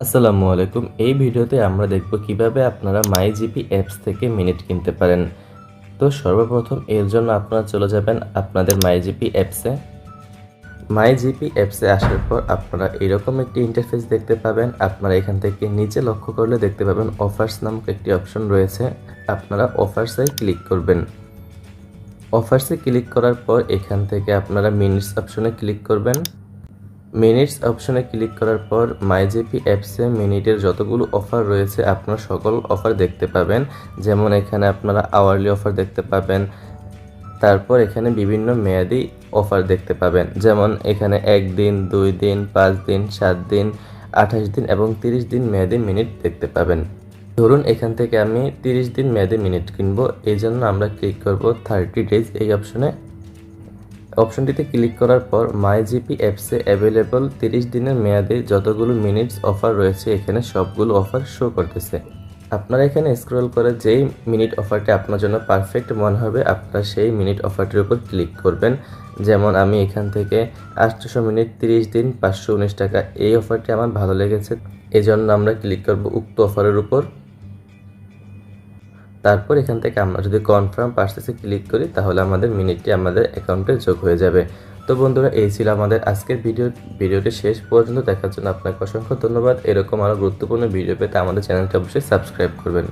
আসসালামু আলাইকুম। এই ভিডিওতে আমরা দেখব কীভাবে আপনারা মাই জিপি অ্যাপস থেকে মিনিট কিনতে পারেন। তো সর্বপ্রথম এর জন্য আপনারা চলে যাবেন আপনাদের মাই জিপি অ্যাপসে মাই জিপি অ্যাপসে আসার পর আপনারা এরকম একটি ইন্টারফেস দেখতে পাবেন। আপনারা এখান থেকে নিচে লক্ষ্য করলে দেখতে পাবেন অফার্স নামক একটি অপশন রয়েছে। আপনারা অফার্সে ক্লিক করবেন। অফার্সে ক্লিক করার পর এখান থেকে আপনারা মিনিটস অপশনে ক্লিক করবেন। মিনিটস অপশনে ক্লিক করার পর মাইজেপি অ্যাপসে মিনিটের যতগুলো অফার রয়েছে, আপনারা সকল অফার দেখতে পাবেন। যেমন এখানে আপনারা আওয়ারলি অফার দেখতে পাবেন। তারপর এখানে বিভিন্ন মেয়াদি অফার দেখতে পাবেন। যেমন এখানে একদিন দুই দিন, পাঁচ দিন, সাত দিন, আঠাশ দিন এবং তিরিশ দিন মেয়াদি মিনিট দেখতে পাবেন। ধরুন এখান থেকে আমি তিরিশ দিন মেয়াদি মিনিট কিনবো এই জন্য আমরা ক্লিক করব থার্টি ডেজ এই অপশনে অপশনটিতে ক্লিক করার পর মাই জিপি অ্যাপসে অ্যাভেলেবল তিরিশ দিনের মেয়াদে যতগুলো মিনিটস অফার রয়েছে, এখানে সবগুলো অফার শো করতেছে। আপনারা এখানে স্ক্রল করে যেই মিনিট অফারটি আপনার জন্য পারফেক্ট মনে হবে, আপনারা সেই মিনিট অফারটির উপর ক্লিক করবেন। যেমন আমি এখান থেকে আটশোশো মিনিট তিরিশ দিন পাঁচশো উনিশ টাকা, এই অফারটি আমার ভালো লেগেছে। এই জন্য আমরা ক্লিক করব উক্ত অফারের উপর। তারপর এখান থেকে আমরা যদি কনফার্ম পার্সেসে ক্লিক করি, তাহলে আমাদের মিনিটটি আমাদের অ্যাকাউন্টে যোগ হয়ে যাবে। তো বন্ধুরা, এই ছিল আমাদের আজকের ভিডিও। ভিডিওটি শেষ পর্যন্ত দেখার জন্য আপনাকে অসংখ্য ধন্যবাদ। এরকম আরও গুরুত্বপূর্ণ ভিডিও পেতে আমাদের চ্যানেলটি অবশ্যই সাবস্ক্রাইব করবেন।